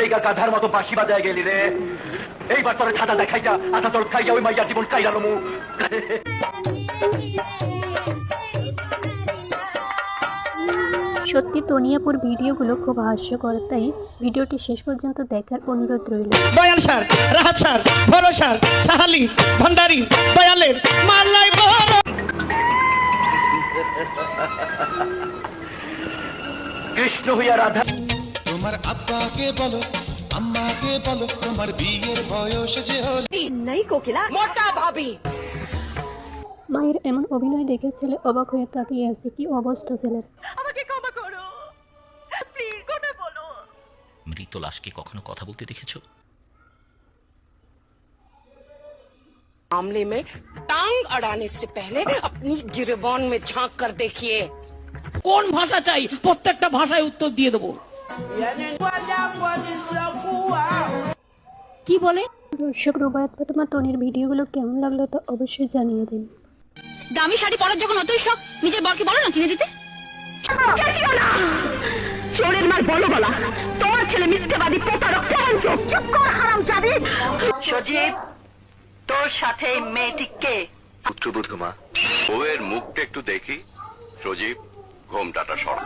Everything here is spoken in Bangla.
লেগা গাধার মতো বাঁশি বাজায় গেলি রে। এইবার তোর ঠাডা দেখাইয়া আধা তোর খাইয়া ওই মাইয়া জীবন কাইরা লমু সত্যি তনিয়াপুর ভিডিওগুলো খুব হাস্যকর তাই ভিডিওটি শেষ পর্যন্ত দেখার অনুরোধ রইল। দয়াল সার রাহাত সার স্যার সাহালি ভান্ডারি দয়ালের মাল্লাই বড় কৃষ্ণ হইয়া রাধা তোমার আব্বাকে বলো আম্মাকে বলো তোমার বিয়ের বয়স যে হলো नहीं कोकिला मोटा भाभी মায়ের এমন অভিনয় দেখে ছেলে অবাক হয়ে তাকিয়ে আছে কি অবস্থা ছেলের আমাকে ক্ষমা করো প্লিজ কথা বলো মৃত লাশকে কখনো কথা বলতে দেখেছো मामले में टांग अड़ाने से पहले अपनी गिरबान में झांक कर देखिए কোন ভাষা চাই প্রত্যেকটা ভাষায় উত্তর দিয়ে দেবো কি বলে? দর্শক রুবায়ত ফাতেমা তনির ভিডিওগুলো কেমন লাগল তা অবশ্যই জানিয়ে দিন। দামি শাড়ি পরার যখন অতই শখ নিজের বরকে বলো না কিনে দিতে। চোরের মার বলো বলা তোমার ছেলে মিথ্যেবাদী প্রতারক কেমন চোখ? চুপ কর হারাম জাদি সজীব তোর সাথে মেয়েটি কে? পুত্রবধূ মা বউয়ের মুখটা একটু দেখি। সজীব ঘোমটাটা সরা।